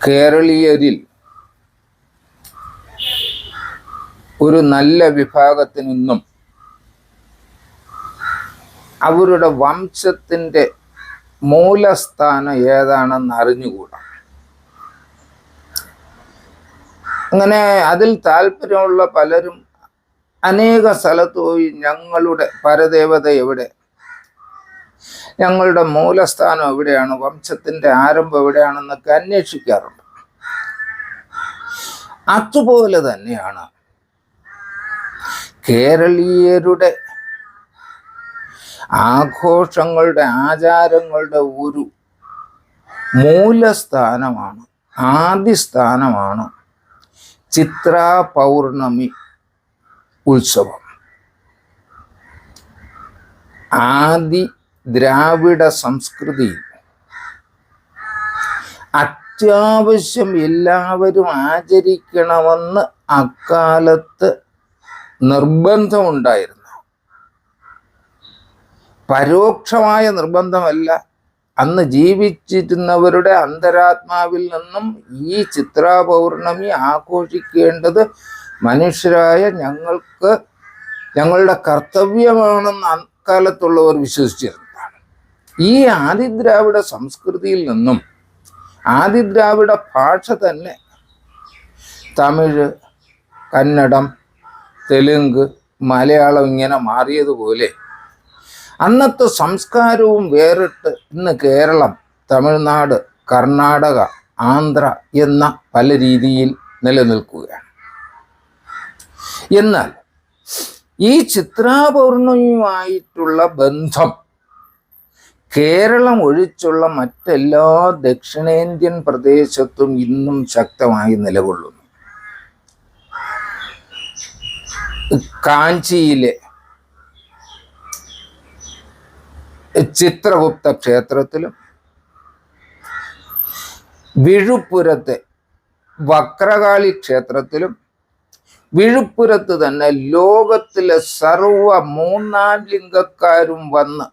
കേരളീയരിൽ ഒരു നല്ല വിഭാഗത്തിൽ നിന്നും അവരുടെ വംശത്തിന്റെ മൂലസ്ഥാനം ഏതാണെന്ന് അറിഞ്ഞുകൂടാ. അങ്ങനെ അതിൽ താല്പര്യമുള്ള പലരും അനേക സ്ഥലത്ത് പോയി ഞങ്ങളുടെ പരദേവത എവിടെ ഞങ്ങളുടെ മൂലസ്ഥാനം എവിടെയാണ്? വംശത്തിന്റെ ആരംഭം എവിടെയാണെന്നൊക്കെ അന്വേഷിക്കാറുണ്ട്. അതുപോലെ തന്നെയാണ് കേരളീയരുടെ ആഘോഷങ്ങളുടെ ആചാരങ്ങളുടെ ഒരു മൂലസ്ഥാനമാണ് ആദിസ്ഥാനമാണ് ചിത്ര പൗർണമി ഉത്സവം. ആദി ദ്രാവിഡ സംസ്കൃതി. അത്യാവശ്യം എല്ലാവരും ആചരിക്കണമെന്ന് അക്കാലത്ത് നിർബന്ധമുണ്ടായിരുന്നു. പരോക്ഷമായ നിർബന്ധമല്ല. അന്ന് ജീവിച്ചിരുന്നവരുടെ അന്തരാത്മാവിൽ നിന്നും ഈ ചിത്രാപൗർണമി ആഘോഷിക്കേണ്ടത് മനുഷ്യരായ ഞങ്ങൾക്ക് ഞങ്ങളുടെ കർത്തവ്യമാണെന്ന് അക്കാലത്തുള്ളവർ വിശ്വസിച്ചിരുന്നതാണ് ഈ ആദിദ്രാവിഡ സംസ്കൃതിയിൽ നിന്നും ആദിദ്രാവിഡ ഭാഷ തന്നെ തമിഴ് കന്നഡം തെലുങ്ക് മലയാളം ഇങ്ങനെ മാറിയതുപോലെ അന്നത്തെ സംസ്കാരവും വേറിട്ട് ഇന്ന് കേരളം തമിഴ്നാട് കർണാടക ആന്ധ്ര എന്ന പല രീതിയിൽ നിലനിൽക്കുകയാണ്. എന്നാൽ ഈ ചിത്രാപൂർണയുമായിട്ടുള്ള ബന്ധം കേരളം ഒഴിച്ചുള്ള മറ്റെല്ലാ ദക്ഷിണേന്ത്യൻ പ്രദേശത്തും ഇന്നും ശക്തമായി നിലകൊള്ളുന്നു. കാഞ്ചിയിലെ ചിത്രഗുപ്ത ക്ഷേത്രത്തിലും വിഴുപ്പുരത്തെ വക്രകാളി ക്ഷേത്രത്തിലും വിഴുപ്പുരത്ത് തന്നെ ലോകത്തിലെ സർവ മൂന്നാം ലിംഗക്കാരും വന്ന്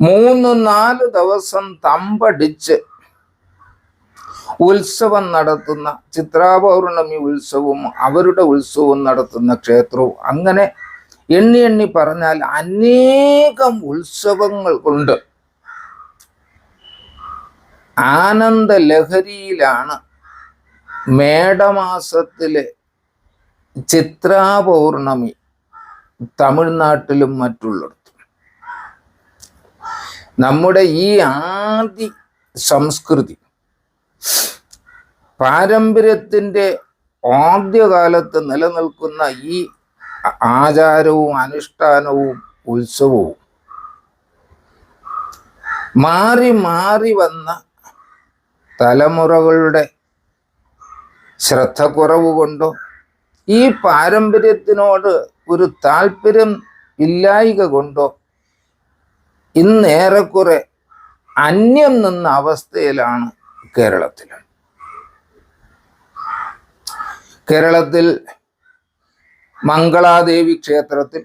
മൂന്ന് നാല് ദിവസം തമ്പടിച്ച് ഉത്സവം നടത്തുന്ന ചിത്രാപൗർണമി ഉത്സവവും അവരുടെ ഉത്സവവും നടത്തുന്ന ക്ഷേത്രവും അങ്ങനെ എണ്ണി എണ്ണി പറഞ്ഞാൽ അനേകം ഉത്സവങ്ങൾ കൊണ്ട് ആനന്ദ ലഹരിയിലാണ് മേടമാസത്തിലെ ചിത്രാപൗർണമി തമിഴ്നാട്ടിലും മറ്റുള്ളിടത്തും നമ്മുടെ ഈ ആദി സംസ്കൃതി പാരമ്പര്യത്തിന്റെ ആദ്യകാലത്ത് നിലനിൽക്കുന്ന ഈ ആചാരവും അനുഷ്ഠാനവും ഉത്സവവും മാറി മാറി വന്ന തലമുറകളുടെ ശ്രദ്ധക്കുറവ് കൊണ്ടോ ഈ പാരമ്പര്യത്തിനോട് ഒരു താല്പര്യം ഇല്ലായിക കൊണ്ടോ ഇന്നേറെക്കുറെ അന്യം നിന്ന അവസ്ഥയിലാണ് കേരളത്തിൽ. കേരളത്തിൽ മംഗളാദേവി ക്ഷേത്രത്തിൽ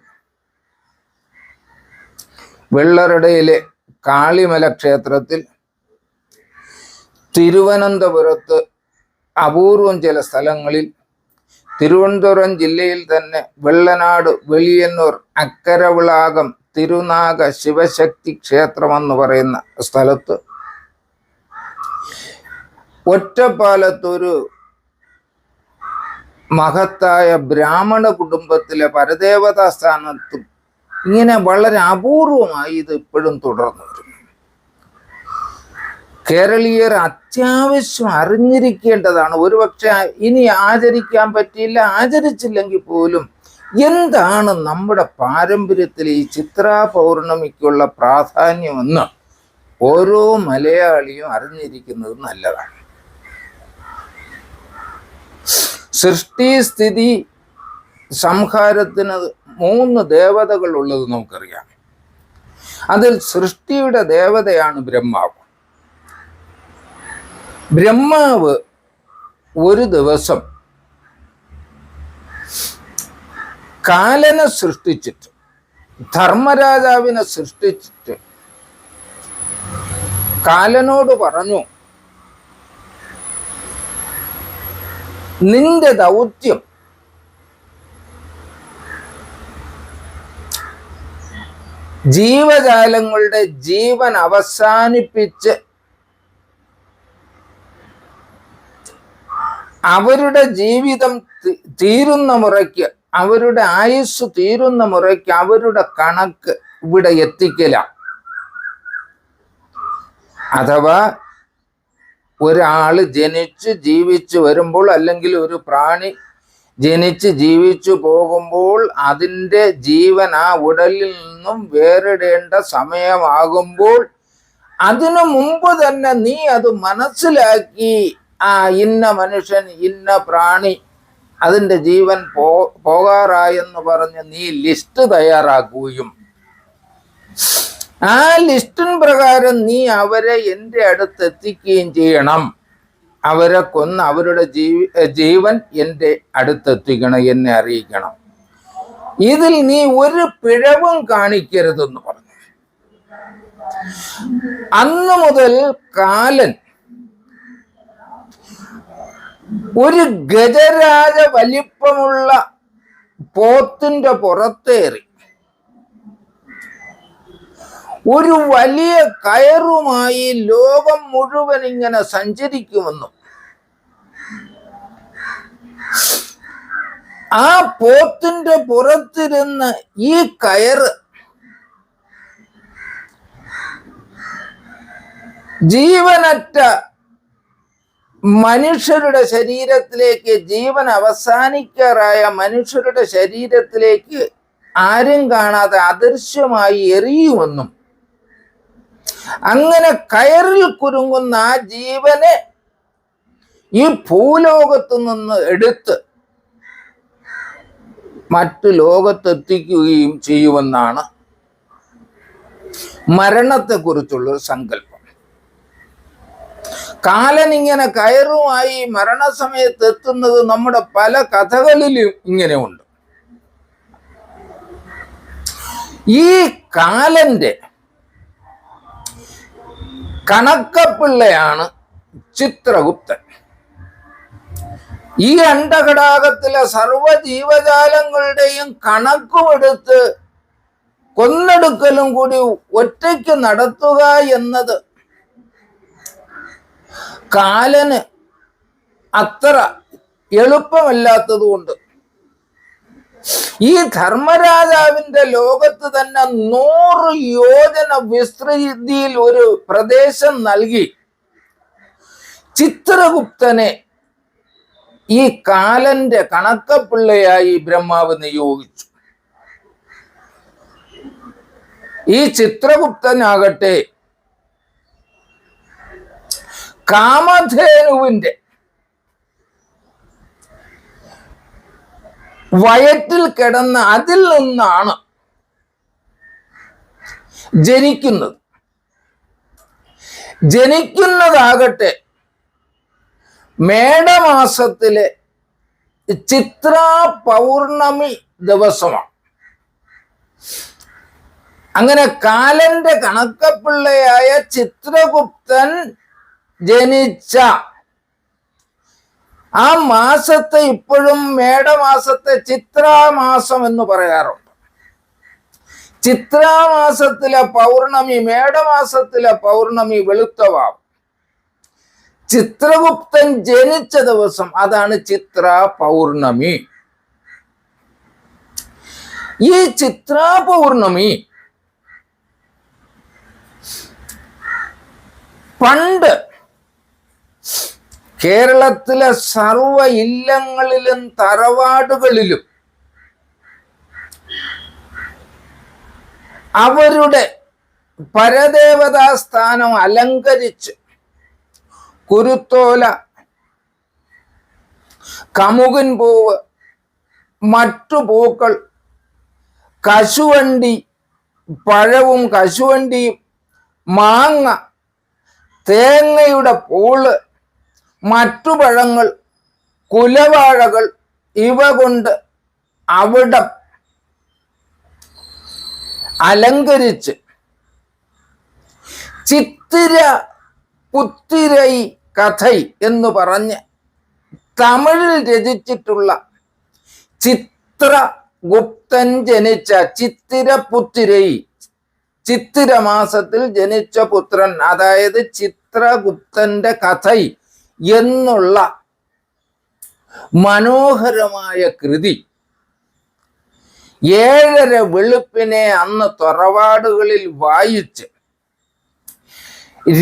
വെള്ളറടയിലെ കാളിമല ക്ഷേത്രത്തിൽ തിരുവനന്തപുരത്ത് അപൂർവം ചില സ്ഥലങ്ങളിൽ തിരുവനന്തപുരം ജില്ലയിൽ തന്നെ വെള്ളനാട് വെളിയന്നൂർ അക്കരവിളാകം തിരുനാഗ ശിവശക്തി ക്ഷേത്രം എന്ന് പറയുന്ന സ്ഥലത്ത് ഒറ്റപ്പാലത്തൊരു മഹത്തായ ബ്രാഹ്മണ കുടുംബത്തിലെ പരദേവതാ സ്ഥാനത്തും ഇങ്ങനെ വളരെ അപൂർവമായി ഇത് ഇപ്പോഴും തുടർന്നു വരുന്നു. കേരളീയർ അത്യാവശ്യം അറിഞ്ഞിരിക്കേണ്ടതാണ്. ഒരുപക്ഷെ ഇനി ആചരിക്കാൻ പറ്റിയില്ല ആചരിച്ചില്ലെങ്കിൽ പോലും എന്താണ് നമ്മുടെ പാരമ്പര്യത്തിൽ ഈ ചിത്രാ പൗർണമിക്കുള്ള പ്രാധാന്യമെന്ന് ഓരോ മലയാളിയും അറിഞ്ഞിരിക്കുന്നത് നല്ലതാണ്. സൃഷ്ടി സ്ഥിതി സംഹാരത്തിന് മൂന്ന് ദേവതകൾ ഉള്ളത് നമുക്കറിയാം. അതിൽ സൃഷ്ടിയുടെ ദേവതയാണ് ബ്രഹ്മാവ്. ബ്രഹ്മാവ് ഒരു ദിവസം കാലനെ സൃഷ്ടിച്ചിട്ട് ധർമ്മരാജാവിനെ സൃഷ്ടിച്ചിട്ട് കാലനോട് പറഞ്ഞു നിന്റെ ദൗത്യം ജീവജാലങ്ങളുടെ ജീവൻ അവസാനിപ്പിച്ച് അവരുടെ ജീവിതം തീരുന്ന മുറയ്ക്ക് അവരുടെ ആയുസ് തീരുന്ന മുറയ്ക്ക് അവരുടെ കണക്ക് ഇവിടെ എത്തിക്കില്ല. അഥവാ ഒരാൾ ജനിച്ച് ജീവിച്ചു വരുമ്പോൾ അല്ലെങ്കിൽ ഒരു പ്രാണി ജനിച്ച് ജീവിച്ചു പോകുമ്പോൾ അതിന്റെ ജീവൻ ആ ഉടലിൽ നിന്നും വേറിടേണ്ട സമയമാകുമ്പോൾ അതിനു മുമ്പ് തന്നെ നീ അത് മനസ്സിലാക്കി. ആ ഇന്ന മനുഷ്യൻ ഇന്ന പ്രാണി അതിന്റെ ജീവൻ പോ പോകാറായെന്ന് പറഞ്ഞ് നീ ലിസ്റ്റ് തയ്യാറാക്കുകയും. ആ ലിസ്റ്റിൻ പ്രകാരം നീ അവരെ എന്റെ അടുത്ത് എത്തിക്കുകയും ചെയ്യണം. അവരെ കൊന്ന് അവരുടെ ജീവി ജീവൻ എന്റെ അടുത്തെത്തിക്കണം എന്നെ അറിയിക്കണം. ഇതിൽ നീ ഒരു പിഴവും കാണിക്കരുതെന്ന് പറഞ്ഞു. അന്ന് മുതൽ കാലൻ ഒരു ഗജരാജ വലിപ്പമുള്ള പോത്തിന്റെ പുറത്തേറി. ഒരു വലിയ കയറുമായി ലോകം മുഴുവൻ ഇങ്ങനെ സഞ്ചരിക്കുമെന്നും ആ പോത്തിന്റെ പുറത്തിരുന്ന് ഈ കയറ് ജീവനറ്റ മനുഷ്യരുടെ ശരീരത്തിലേക്ക് ജീവൻ അവസാനിക്കാറായ മനുഷ്യരുടെ ശരീരത്തിലേക്ക് ആരും കാണാതെ അദൃശ്യമായി എറിയുമെന്നും അങ്ങനെ കയറിൽ കുരുങ്ങുന്ന ആ ജീവനെ ഈ ഭൂലോകത്തു നിന്ന് എടുത്ത് മറ്റു ലോകത്തെത്തിക്കുകയും ചെയ്യുമെന്നാണ് മരണത്തെക്കുറിച്ചുള്ള ഒരു സങ്കല്പം. കാലൻ ഇങ്ങനെ കയറുമായി മരണസമയത്ത് എത്തുന്നത് നമ്മുടെ പല കഥകളിലും ഇങ്ങനെയുണ്ട്. ഈ കാലന്റെ കണക്കപ്പിള്ളയാണ് ചിത്രഗുപ്തൻ. ഈ അണ്ടഘടാകത്തിലെ സർവ ജീവജാലങ്ങളുടെയും കണക്കുമെടുത്ത് കൊന്നെടുക്കലും കൂടി ഒറ്റയ്ക്ക് നടത്തുക എന്നത് കാലന് അത്ര എളുപ്പമല്ലാത്തത് കൊണ്ട് ഈ ധർമ്മരാജാവിന്റെ ലോകത്ത് തന്നെ നൂറ് യോജന വിസ്തൃതിയിൽ ഒരു പ്രദേശം നൽകി ചിത്രഗുപ്തനെ ഈ കാലന്റെ കണക്കപ്പിള്ളയായി ബ്രഹ്മാവ് നിയോഗിച്ചു. ഈ ചിത്രഗുപ്തനാകട്ടെ കാമധേനുവിന്റെ വയറ്റിൽ കിടന്ന് അതിൽ നിന്നാണ് ജനിക്കുന്നത്. ജനിക്കുന്നതാകട്ടെ മേടമാസത്തിലെ ചിത്ര പൗർണമി ദിവസമാണ്. അങ്ങനെ കാലന്റെ കണക്കപ്പിള്ളയായ ചിത്രഗുപ്തൻ ജനിച്ച. ആ മാസത്തെ ഇപ്പോഴും മേടമാസത്തെ ചിത്രാമാസം എന്ന് പറയാറുണ്ട്. ചിത്രാമാസത്തിലെ പൗർണമി മേടമാസത്തിലെ പൗർണമി വെളുത്തവാം ചിത്രഗുപ്തൻ ജനിച്ച ദിവസം അതാണ് ചിത്ര പൗർണമി ഈ ചിത്ര പൗർണമി പണ്ട് കേരളത്തിലെ സർവ ഇല്ലങ്ങളിലും തറവാടുകളിലും അവരുടെ പരദേവതാ സ്ഥാനം അലങ്കരിച്ച് കുരുത്തോല കമുകൻ പൂവ് മറ്റു പൂക്കൾ കശുവണ്ടി പഴവും കശുവണ്ടിയും മാങ്ങ തേങ്ങയുടെ പൂൾ മറ്റു പഴങ്ങൾ കുലവാഴകൾ ഇവ കൊണ്ട് അവിടം അലങ്കരിച്ച് ചിത്തിര പുത്തിരൈ കഥൈ എന്ന് പറഞ്ഞ് തമിഴിൽ രചിച്ചിട്ടുള്ള ചിത്ര ഗുപ്തൻ ജനിച്ച ചിത്തിര പുത്തിരൈ ചിത്തിര മാസത്തിൽ ജനിച്ച പുത്രൻ അതായത് ചിത്രഗുപ്തന്റെ കഥൈ എന്നുള്ള മനോഹരമായ കൃതി. ഏഴര വെളുപ്പിനെ അന്ന് തറവാടുകളിൽ വായിച്ച്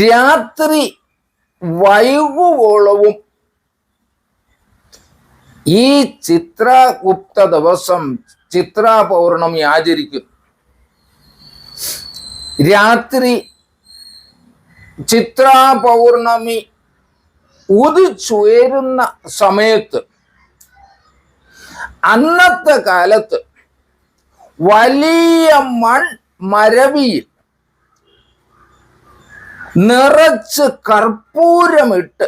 രാത്രി വൈകുവോളവും ഈ ചിത്രഗുപ്ത ദിവസം ചിത്രാ പൗർണമി ആചരിക്കും. രാത്രി ചിത്രാ പൗർണമി ഉദിച്ചുയരുന്ന സമയത്ത് അന്നത്തെ കാലത്ത് വലിയ മൺ മരവിയിൽ നിറച്ച് കർപ്പൂരമിട്ട്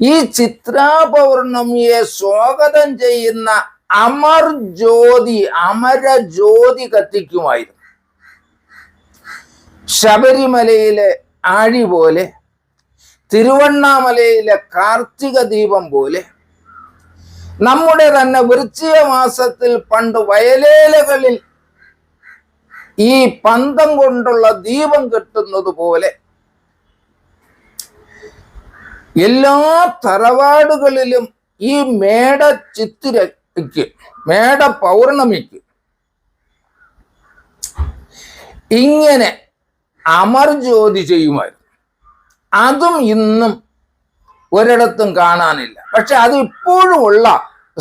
ഈ ചിത്രാപൗർണമിയെ സ്വാഗതം ചെയ്യുന്ന അമർ ജ്യോതി അമര ജ്യോതി കത്തിക്കുമായിരുന്നു. ശബരിമലയിലെ ആഴി പോലെ തിരുവണ്ണാമലയിലെ കാർത്തിക ദീപം പോലെ നമ്മുടെ തന്നെ വൃശ്ചിക മാസത്തിൽ പണ്ട് വയലേലകളിൽ ഈ പന്തം കൊണ്ടുള്ള ദീപം കെട്ടുന്നത് പോലെ എല്ലാ തറവാടുകളിലും ഈ മേട ചിത്തിരയ്ക്ക് മേട പൗർണമിക്ക് ഇങ്ങനെ അമർ ജ്യോതി ചെയ്യുമായിരുന്നു. അതും ഇന്നും ഒരിടത്തും കാണാനില്ല. പക്ഷെ അത് ഇപ്പോഴും ഉള്ള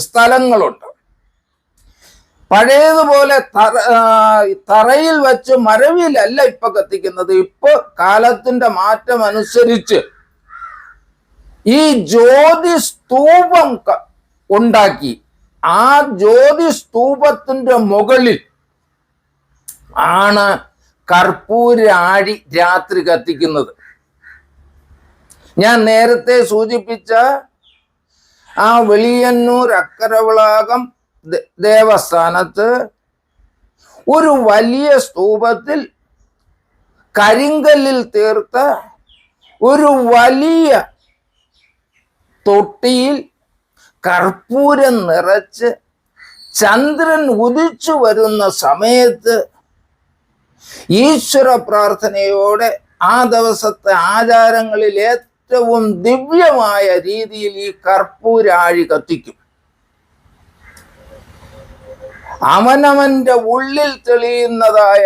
സ്ഥലങ്ങളുണ്ട്. പഴയതുപോലെ തറ തറയിൽ വെച്ച് മരവിയിലല്ല ഇപ്പൊ കത്തിക്കുന്നത്. ഇപ്പൊ കാലത്തിന്റെ മാറ്റം അനുസരിച്ച് ഈ ജ്യോതി സ്തൂപം ഉണ്ടാക്കി. ആ ജ്യോതി സ്തൂപത്തിന്റെ മുകളിൽ ആണ് കർപ്പൂരാഴി രാത്രി കത്തിക്കുന്നത്. ഞാൻ നേരത്തെ സൂചിപ്പിച്ച ആ വെളിയന്നൂർ അക്കരവിളാകം ദേവസ്ഥാനത്ത് ഒരു വലിയ സ്തൂപത്തിൽ കരിങ്കല്ലിൽ തീർത്ത ഒരു വലിയ തൊട്ടിയിൽ കർപ്പൂരം നിറച്ച് ചന്ദ്രൻ ഉദിച്ചു വരുന്ന സമയത്ത് ഈശ്വര പ്രാർത്ഥനയോടെ ആ ദിവസത്തെ ആചാരങ്ങളിൽ ഏറ്റവും ദിവ്യമായ രീതിയിൽ ഈ കർപ്പൂരാഴി കത്തിക്കും. അവനവന്റെ ഉള്ളിൽ തെളിയുന്നതായ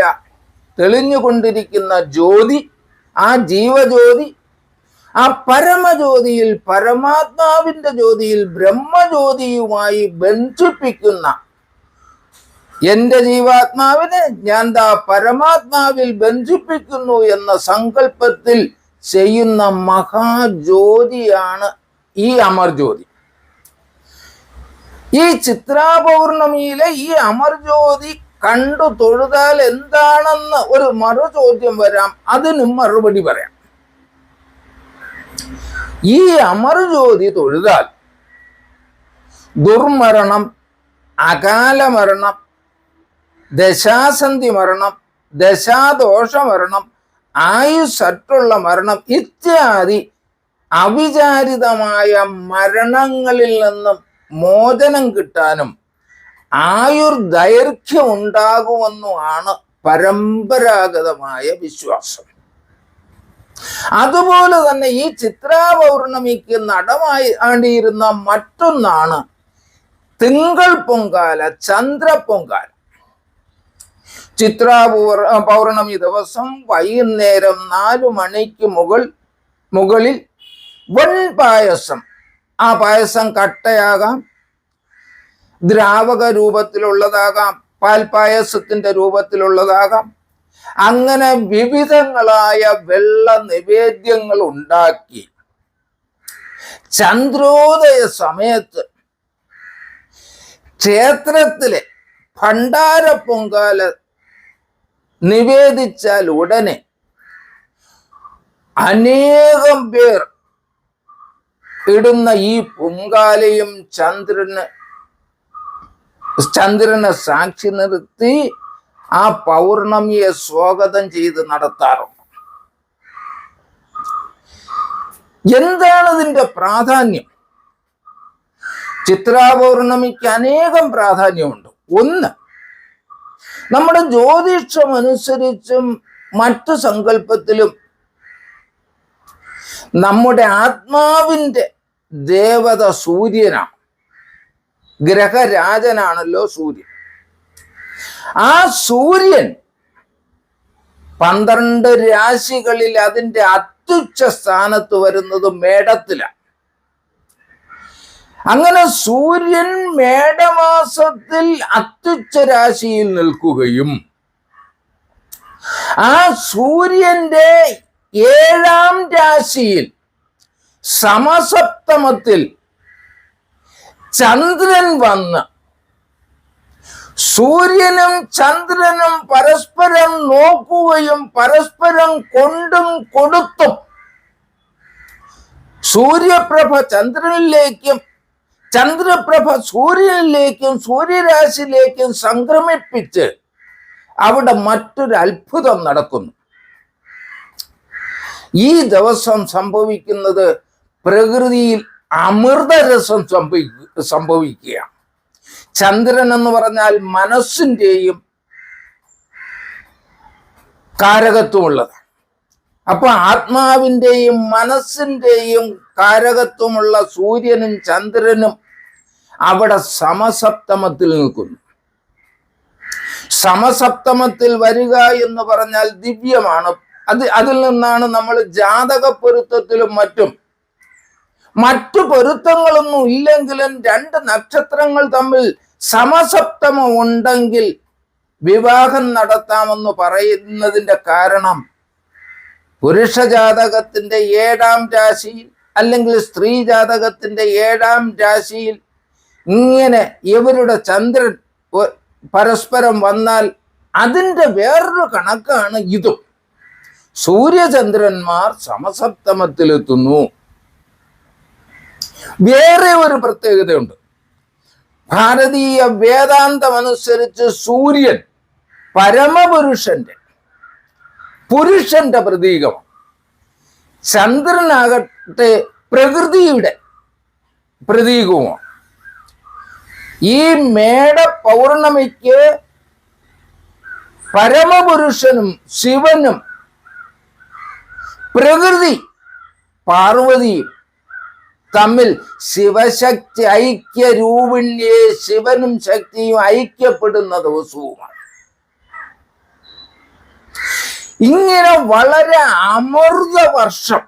തെളിഞ്ഞുകൊണ്ടിരിക്കുന്ന ജ്യോതി ആ ജീവജ്യോതി ആ പരമജ്യോതിയിൽ പരമാത്മാവിന്റെ ജ്യോതിയിൽ ബ്രഹ്മജ്യോതിയുമായി ബന്ധിപ്പിക്കുന്ന എന്റെ ജീവാത്മാവിനെ ഞാൻ ദാ പരമാത്മാവിൽ ബന്ധിപ്പിക്കുന്നു എന്ന സങ്കല്പത്തിൽ ചെയ്യുന്ന മഹാജ്യോതിയാണ് ഈ അമർജ്യോതി ഈ ചിത്രാപൗർണമിയിലെ ഈ അമർജ്യോതി കണ്ടു തൊഴുതാൽ എന്താണെന്ന് ഒരു മറു ചോദ്യം വരാം. അതിനും മറുപടി പറയാം. ഈ അമർജ്യോതി തൊഴുതാൽ ദുർമരണം അകാല മരണം ദശാസന്ധി മരണം ദശാദോഷ മരണം ആയുസറ്റുള്ള മരണം ഇത്യാദി അവിചാരിതമായ മരണങ്ങളിൽ നിന്നും മോചനം കിട്ടാനും ആയുർ ദൈർഘ്യം ഉണ്ടാകുമെന്നുമാണ് പരമ്പരാഗതമായ വിശ്വാസം. അതുപോലെ തന്നെ ഈ ചിത്രാപൗർണമിക്ക് നടമായി ആണ്ടിയിരുന്ന മറ്റൊന്നാണ് തിങ്കൾ പൊങ്കാല ചന്ദ്ര പൊങ്കാല ചിത്രാപൂർ പൗർണമി ദിവസം വൈകുന്നേരം നാലു മണിക്ക് മുകൾ മുകളിൽ വൺ പായസം. ആ പായസം കട്ടയാകാം ദ്രാവക രൂപത്തിലുള്ളതാകാം പാൽപായസത്തിന്റെ രൂപത്തിലുള്ളതാകാം. അങ്ങനെ വിവിധങ്ങളായ വെള്ള നിവേദ്യങ്ങൾ ഉണ്ടാക്കി. ചന്ദ്രോദയ സമയത്ത് ക്ഷേത്രത്തിലെ ഭണ്ഡാര പൊങ്കാല നിവേദിച്ചാൽ ഉടനെ അനേകം പേർ ഇടുന്ന ഈ പൊങ്കാലയും ചന്ദ്രന് ചന്ദ്രനെ സാക്ഷി നിർത്തി ആ പൗർണമിയെ സ്വാഗതം ചെയ്ത് നടത്താറുണ്ട്. എന്താണ് ഇതിന്റെ പ്രാധാന്യം? ചിത്രാപൗർണമിക്ക് അനേകം പ്രാധാന്യമുണ്ട്. ഒന്ന് നമ്മുടെ ജ്യോതിഷം അനുസരിച്ചും മറ്റു സങ്കല്പത്തിലും നമ്മുടെ ആത്മാവിന്റെ ദേവത സൂര്യനാണ്. ഗ്രഹരാജനാണല്ലോ സൂര്യൻ. ആ സൂര്യൻ പന്ത്രണ്ട് രാശികളിൽ അതിന്റെ അത്യുച്ച സ്ഥാനത്ത് വരുന്നത് മേടത്തിലാണ്. അങ്ങനെ സൂര്യൻ മേടമാസത്തിൽ അത്യുച്ച രാശിയിൽ നിൽക്കുകയും ആ സൂര്യന്റെ ഏഴാം രാശിയിൽ സമസപ്തമത്തിൽ ചന്ദ്രൻ വന്ന് സൂര്യനും ചന്ദ്രനും പരസ്പരം നോക്കുകയും പരസ്പരം കൊണ്ടും കൊടുത്തും സൂര്യപ്രഭ ചന്ദ്രനിലേക്കും ചന്ദ്രപ്രഭ സൂര്യനിലേക്കും സൂര്യരാശിയിലേക്കും സംക്രമിപ്പിച്ച് അവിടെ മറ്റൊരു അത്ഭുതം നടക്കുന്നു. ഈ ദിവസം സംഭവിക്കുന്നത് പ്രകൃതിയിൽ അമൃതരസം സംഭവിക്കുക ചന്ദ്രൻ എന്ന് പറഞ്ഞാൽ മനസ്സിന്റെയും കാരകത്വമുള്ളത്. അപ്പൊ ആത്മാവിന്റെയും മനസ്സിന്റെയും കാരകത്വമുള്ള സൂര്യനും ചന്ദ്രനും അവിടെ സമസപ്തമത്തിൽ നിൽക്കുന്നു. സമസപ്തമത്തിൽ വരിക എന്ന് പറഞ്ഞാൽ ദിവ്യമാണ്. അത് അതിൽ നിന്നാണ് നമ്മൾ ജാതക പൊരുത്തത്തിലും മറ്റും. മറ്റു പൊരുത്തങ്ങളൊന്നും ഇല്ലെങ്കിലും രണ്ട് നക്ഷത്രങ്ങൾ തമ്മിൽ സമസപ്തമം ഉണ്ടെങ്കിൽ വിവാഹം നടത്താമെന്ന് പറയുന്നതിന്റെ കാരണം പുരുഷ ജാതകത്തിന്റെ ഏഴാം രാശിയിൽ അല്ലെങ്കിൽ സ്ത്രീ ജാതകത്തിന്റെ ഏഴാം രാശിയിൽ ഇങ്ങനെ ഇവരുടെ ചന്ദ്രൻ പരസ്പരം വന്നാൽ അതിന്റെ വേറൊരു കണക്കാണ് ഇതും. സൂര്യചന്ദ്രന്മാർ സമസപ്തമത്തിലെത്തുന്നു. വേറെ ഒരു പ്രത്യേകതയുണ്ട്. ഭാരതീയ വേദാന്തമനുസരിച്ച് സൂര്യൻ പരമപുരുഷന്റെ പുരുഷന്റെ പ്രതീകമാണ്. ചന്ദ്രനാകട്ടെ പ്രകൃതിയുടെ പ്രതീകവുമാണ്. ഈ മേട പൗർണമിക്ക് പരമപുരുഷനും ശിവനും പ്രകൃതി പാർവതിയും തമ്മിൽ ശിവശക്തി ഐക്യ രൂപിണ്യെ ശിവനും ശക്തിയും ഐക്യപ്പെടുന്ന ദിവസവുമാണ്. ഇങ്ങനെ വളരെ അമൃത വർഷം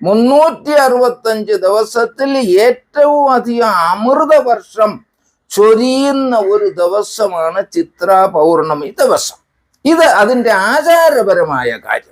മുന്നൂറ്റി അറുപത്തഞ്ച് ദിവസത്തിൽ ഏറ്റവും അധികം അമൃത വർഷം ചൊരിയുന്ന ഒരു ദിവസമാണ് ചിത്ര പൗർണമി ദിവസം. ഇത് അതിന്റെ ആചാരപരമായ കാര്യം.